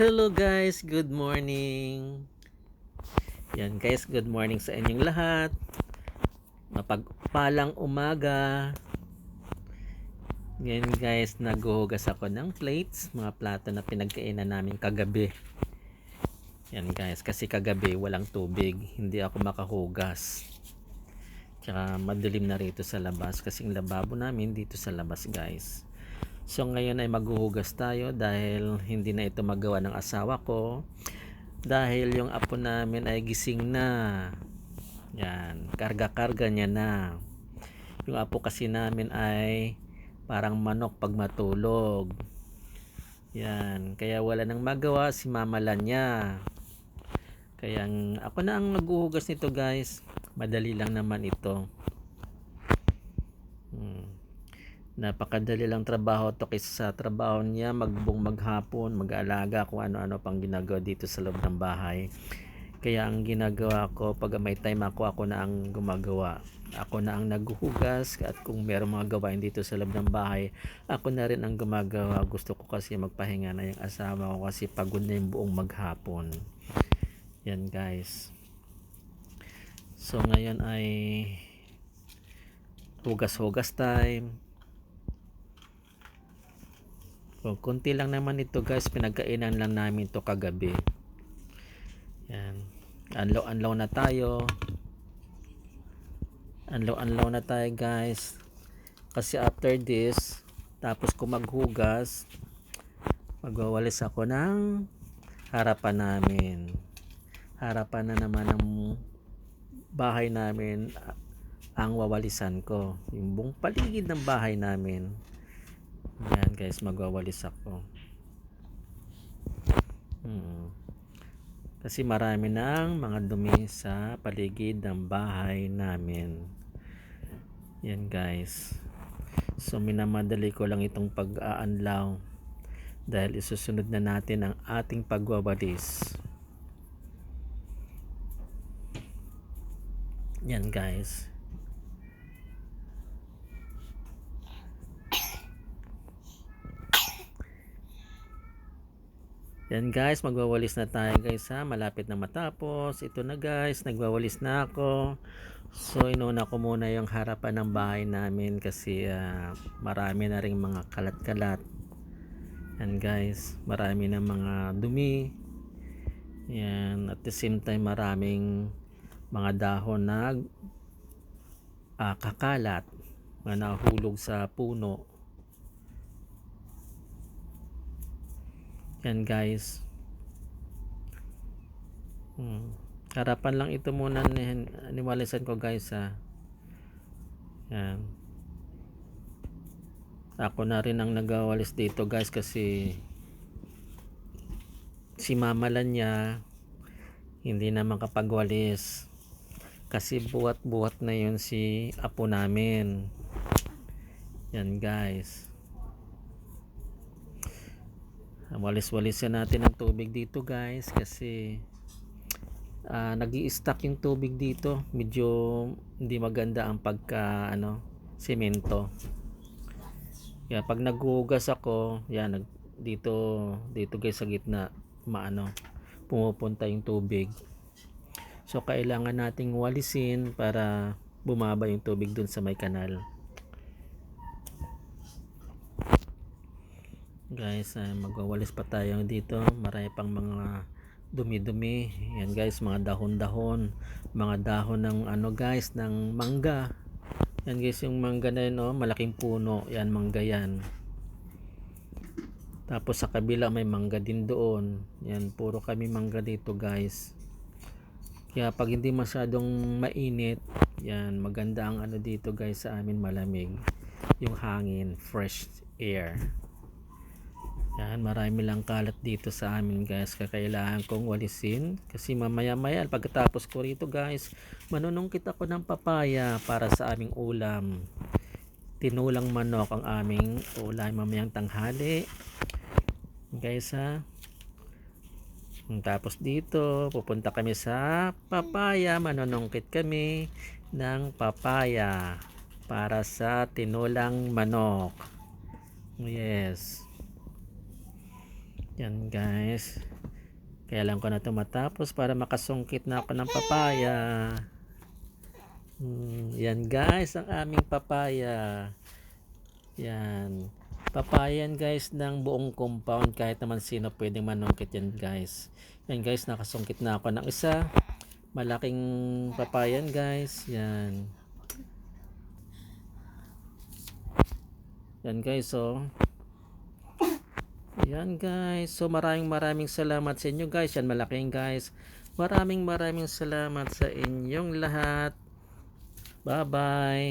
Hello guys, good morning. Yan guys, good morning sa inyong lahat. Mapagpalang umaga. Yan guys, naghuhugas ako ng plates, mga plato na pinagkainan namin kagabi. Yan guys, kasi kagabi walang tubig, hindi ako makahugas. Tsaka madilim na rito sa labas kasi ang lababo namin dito sa labas guys. So ngayon ay maghuhugas tayo dahil hindi na ito magawa ng asawa ko. Dahil yung apo namin ay gising na. Yan, karga-karga niya na. Yung apo kasi namin ay parang manok pag matulog. Yan, kaya wala nang magawa si mama lang niya. Kaya ako na ang maghuhugas nito guys. Madali lang naman ito. Hmm. Napakadali lang trabaho to kaysa sa trabaho niya magbong maghapon, mag-aalaga kung ano-ano pang ginagawa dito sa loob ng bahay. Kaya ang ginagawa ko pag may time ako, ako na ang gumagawa. Ako na ang naghuhugas at kung meron mga gawain dito sa loob ng bahay, ako na rin ang gumagawa. Gusto ko kasi magpahinga na yung asawa ko kasi pagod na yung buong maghapon. Yan guys. So ngayon ay hugas-hugas time. So, konti lang naman ito guys, pinagkainan lang namin to kagabi. Yan. Anlaw-anlaw na tayo. Anlaw-anlaw na tayo guys. Kasi after this, tapos kung maghugas, magwawalis ako ng harapan namin. Harapan na naman ng bahay namin ah, ang wawalisan ko. Yung buong paligid ng bahay namin. Yan guys, magwawalis ako. Hmm. Kasi marami ng mga dumi sa paligid ng bahay namin. Yan guys. So minamadali ko lang itong pag-aanlaw dahil isusunod na natin ang ating pagwawalis. Yan guys. Yan guys, magwawalis na tayo guys ha. Malapit na matapos. Ito na guys, nagwawalis na ako. So inuna ko muna yung harapan ng bahay namin kasi ah, marami na ring mga kalat-kalat. Yan guys, marami na mga dumi. Yan, at the same time maraming mga dahon na ah, kakalat na nahulog sa puno. Yan guys. Hmm. Harapan lang ito muna ni niwalisan ko guys ha. Yan. Ako na rin ang nagawalis dito guys kasi si mama lang niya hindi na makapagwalis kasi buhat-buhat na yun si apo namin. Yan guys. Walis-walisan natin ang tubig dito guys kasi uh, nag stack yung tubig dito. Medyo hindi maganda ang pagka ano semento kaya pag naghugas ako yan nag, dito dito guys sa gitna maano pumupunta yung tubig. So kailangan nating walisin para bumaba yung tubig dun sa may kanal guys uh, magwawalis pa tayo dito. Marami pang mga dumi-dumi. Yan guys mga dahon-dahon. Mga dahon ng ano guys ng mangga. Yan guys yung mangga na yun oh, malaking puno. Yan mangga yan. Tapos sa kabila may mangga din doon. Yan puro kami mangga dito guys. Kaya pag hindi masyadong mainit yan maganda ang ano dito guys sa amin malamig. Yung hangin fresh air yan, marami lang kalat dito sa amin guys. Kakailangan kong walisin. Kasi mamaya maya pagkatapos ko rito guys, manunungkit ako ng papaya para sa aming ulam. Tinulang manok ang aming ulam mamayang tanghali. Guys ha. Tapos dito, pupunta kami sa papaya. Manunungkit kami ng papaya para sa tinulang manok. Yes. Yan guys. Kailan ko na ito matapos para makasungkit na ako ng papaya. Hmm, yan guys, ang aming papaya. Yan. Papaya yan guys ng buong compound kahit naman sino pwedeng manungkit yan guys. Yan guys, nakasungkit na ako ng isa. Malaking papayan guys. Yan. Yan guys, oh. Yan guys. So maraming maraming salamat sa inyo guys. Yan malaking guys. Maraming maraming salamat sa inyong lahat. Bye bye.